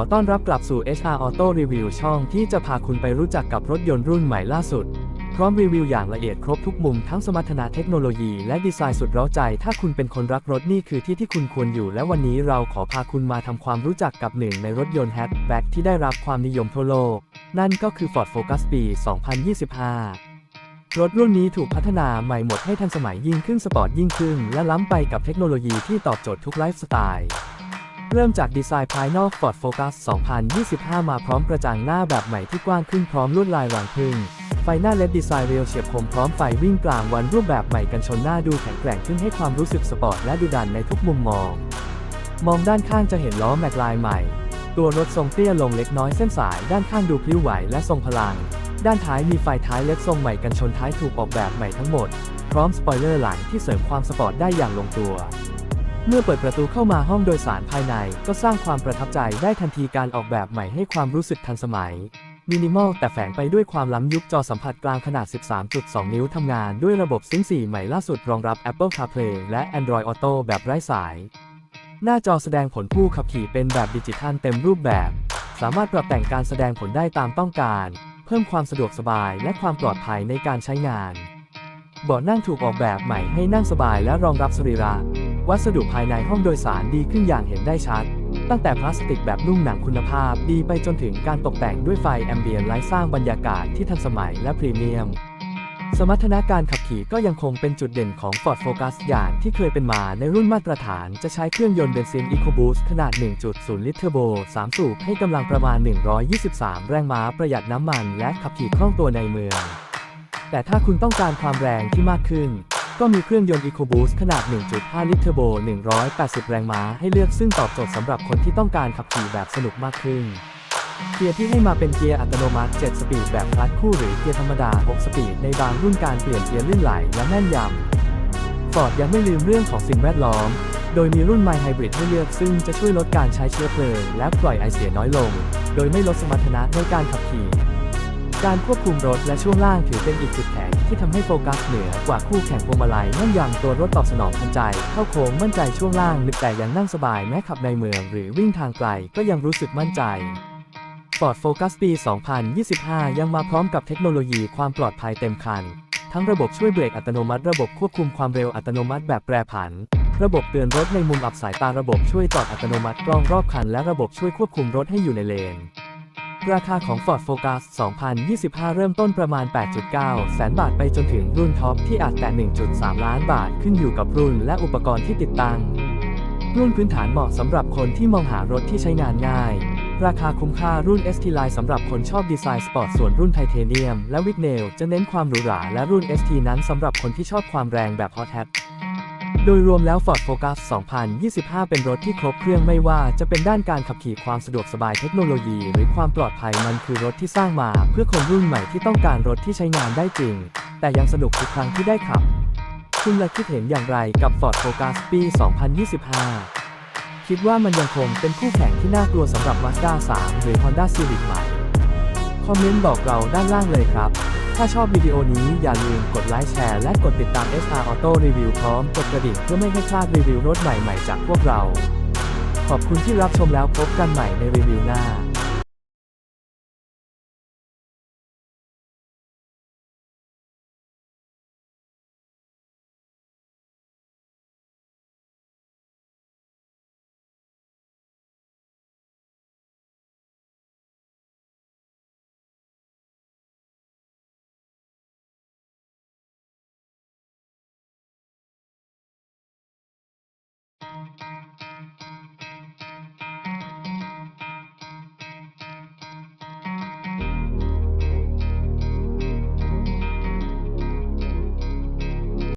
อต้อนรับกลับสู่ HR Auto Review ช่องที่จะพาคุณไปรู้จักกับรถยนต์รุ่นใหม่ล่าสุด พร้อมรีวิวอย่างละเอียดครบทุกมุมทั้งสมรรถนะเทคโนโลยีและดีไซน์สุดเร้าใจ ถ้าคุณเป็นคนรักรถนี่คือที่ที่คุณควรอยู่ และวันนี้เราขอพาคุณมาทำความรู้จักกับหนึ่งในรถยนต์แฮชแบ็กที่ได้รับความนิยมทั่วโลก นั่นก็คือ Ford Focus ปี 2025รถรุ่นนี้ถูกพัฒนาใหม่หมดให้ทันสมัยยิ่งขึ้นสปอร์ตยิ่งขึ้น และล้ำไปกับเทคโนโลยีที่ตอบโจทย์ทุกไลฟ์สไตล์ เริ่มจากดีไซน์ภายนอก Ford Focus 2025 มาพร้อมกระจังหน้าแบบใหม่ที่กว้างขึ้นพร้อมลวดลายรังพึ่ง ไฟหน้าเลดดีไซน์เรียวเฉียบคมพร้อมไฟวิ่งกลางวันรูปแบบใหม่กันชนหน้าดูแข็งแกร่งขึ้นให้ความรู้สึกสปอร์ตและดูดันในทุกมุมมอง มองด้านข้างจะเห็นล้อแม็กลายใหม่ ตัวรถทรงเตี้ยลงเล็กน้อยเส้นสาย ด้านข้างดูพลิ้วไหวและทรงพลัง ด้านท้ายมีไฟท้ายเล็กทรงใหม่กันชนท้ายถูกออกแบบใหม่ทั้งหมด พร้อมสปอยเลอร์หลังที่เสริมความสปอร์ตได้อย่างลงตัว เมื่อเปิดประตูเข้ามาห้องโดยสารภายใน ก็สร้างความประทับใจได้ทันทีการออกแบบใหม่ให้ความรู้สึกทันสมัย มินิมอลแต่แฝงไปด้วยความล้ำยุคจอสัมผัสกลางขนาด 13.2 นิ้วทำงานด้วยระบบซิงค์4ใหม่ล่าสุดรองรับ Apple CarPlay และ Android Auto แบบไร้สาย หน้าจอแสดงผลผู้ขับขี่เป็นแบบดิจิทัลเต็มรูปแบบ สามารถปรับแต่งการแสดงผลได้ตามต้องการ เพิ่มความสะดวกสบายและความปลอดภัยในการใช้งานเบาะนั่งถูกออกแบบใหม่ให้นั่งสบายและรองรับสรีระ วัสดุภายในห้องโดยสารดีขึ้นอย่างเห็นได้ชัด ตั้งแต่พลาสติกแบบนุ่มหนังคุณภาพดีไปจนถึงการตกแต่งด้วยไฟแอมเบียนไลท์สร้างบรรยากาศที่ทันสมัยและพรีเมียม สมรรถนะการขับขี่ก็ยังคงเป็นจุดเด่นของ Ford Focus อย่างที่เคยเป็นมาในรุ่นมาตรฐานจะใช้เครื่องยนต์เบนซิน EcoBoost ขนาด 1.0 ลิตรเทอร์โบ 3 สูบให้กำลังประมาณ 123 แรงม้าประหยัดน้ำมัน และขับขี่คล่องตัวในเมืองแต่ถ้าคุณต้องการความแรงที่มากขึ้น ก็มีเครื่องยนต์ EcoBoost ขนาด 1.5 ลิตรเทอร์โบ 180 แรงม้าให้เลือกซึ่งตอบโจทย์สำหรับคนที่ต้องการขับขี่แบบสนุกมากขึ้น เกียร์ที่ให้มาเป็นเกียร์อัตโนมัติ 7 สปีดแบบคลัตช์คู่หรือเกียร์ธรรมดา 6 สปีดในบางรุ่นการเปลี่ยนเกียร์ลื่นไหลและแม่นยำ Ford ยังไม่ลืมเรื่องของสิ่งแวดล้อม โดยมีรุ่น My Hybrid ให้เลือกซึ่งจะช่วยลดการใช้เชื้อเพลิงและปล่อยไอเสียน้อยลง โดยไม่ลดสมรรถนะในการขับขี่ การควบคุมรถและช่วงล่างถือเป็นอีกจุดแข็ง ที่ทำให้โฟกัสเหนือกว่าคู่แข่งพวงมาลัยแม่นยำตัวรถตอบสนองทันใจ เข้าโค้งมั่นใจช่วงล่างนึกแต่ยังนั่งสบายแม้ขับในเมือง หรือวิ่งทางไกลก็ยังรู้สึกมั่นใจ Ford Focus ปี 2025 ยังมาพร้อมกับเทคโนโลยีความปลอดภัยเต็มคัน ทั้งระบบช่วยเบรกอัตโนมัติ ระบบควบคุมความเร็วอัตโนมัติแบบแปรผัน ระบบเตือนรถในมุมอับสายตาระบบช่วยจอดอัตโนมัติกล้องรอบคัน และระบบช่วยควบคุมรถให้อยู่ในเลน ราคาของ Ford Focus 2025 เริ่มต้นประมาณ 8.9 แสนบาทไปจนถึงรุ่นท็อปที่อาจแต่ 1.3 ล้านบาทขึ้นอยู่กับรุ่นและอุปกรณ์ที่ติดตั้ง รุ่นพื้นฐานเหมาะสำหรับคนที่มองหารถที่ใช้งานง่าย ราคาคุ้มค่ารุ่น ST Line สำหรับคนชอบดีไซน์สปอร์ตส่วนรุ่นไทเทเนียมและวิกเนลจะเน้นความหรูหราและรุ่น ST นั้นสำหรับคนที่ชอบความแรงแบบ Hot Hat โดยรวมแล้ว Ford Focus 2025 เป็นรถที่ครบเครื่องไม่ว่าจะเป็นด้านการขับขี่ความสะดวกสบายเทคโนโลยี หรือความปลอดภัยมันคือรถที่สร้างมา เพื่อคนรุ่นใหม่ที่ต้องการรถที่ใช้งานได้จริง แต่ยังสนุกทุกครั้งที่ได้ขับ คุณละคิดเห็นอย่างไรกับ Ford Focus ปี 2025 คิดว่ามันยังคงเป็นคู่แข่งที่น่ากลัวสำหรับ Mazda 3 หรือ Honda Civic ใหม่คอมเมนต์บอกเราด้านล่างเลยครับ ถ้าชอบวิดีโอนี้อย่าลืมกดไลค์แชร์และกดติดตาม SR Auto Review พร้อมกดกระดิ่งเพื่อไม่ให้พลาดรีวิวรถใหม่ๆจากพวกเรา ขอบคุณที่รับชมแล้วพบกันใหม่ในรีวิวหน้า Música